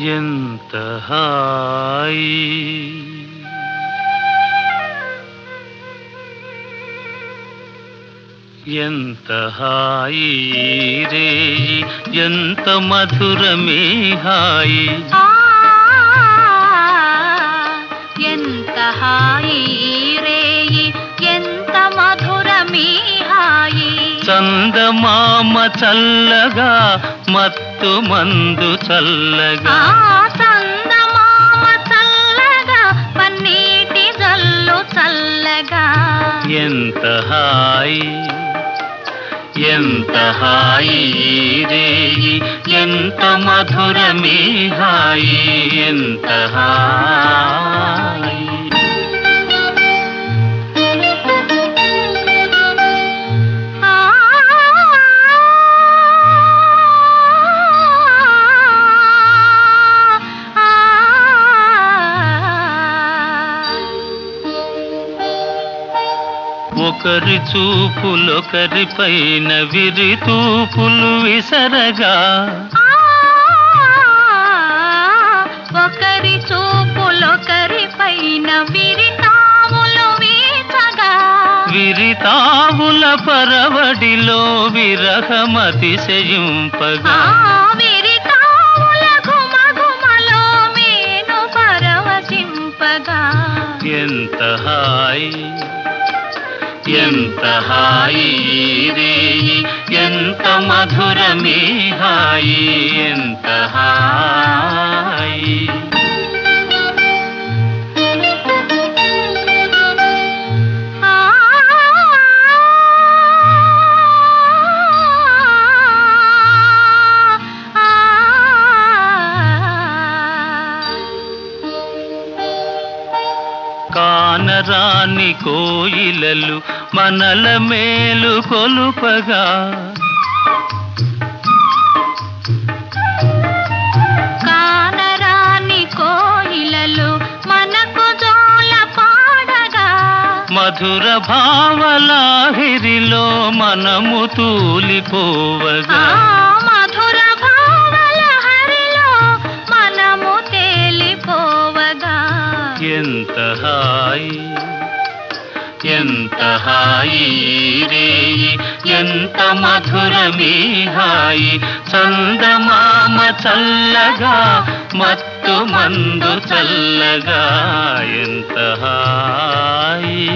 ఎంత హాయి ఎంత హాయి రే ఎంత మధురమే హాయి ఎంత హాయి. చందమామ చల్లగా మత్తు మందు చల్లగా. చందమామ చల్లగా పన్నీటి జల్లు చల్లగా. ఎంత హాయి ఎంత హాయి రే ఎంత మధురమే హాయి ఎంత హాయి. ఒకరి చూపులొకరి పైన విరి తూపులు విసరగా. ఒకరి చూపులొకరి పైన విరితాములు వీచగా. విరితావుల పరవడిలో విరహమతిశయింపగా. ఎంత హాయి. ఎంత హాయి రే ఎంత మధురమే హాయి ఎంత హాయి. కానరాని కోయిలలు మనల మేలు కొలుపగా. కానరాని కోయిలలు మనకు జోల పాడగా. మధుర భావలాహిరిలో మనము తూలిపోవగా. ఎంత హాయి ఎంత హాయి రే ఎంత మధురమే హాయి చందమామ చల్లగా మత్తు మందు చల్లగా ఎంత హాయి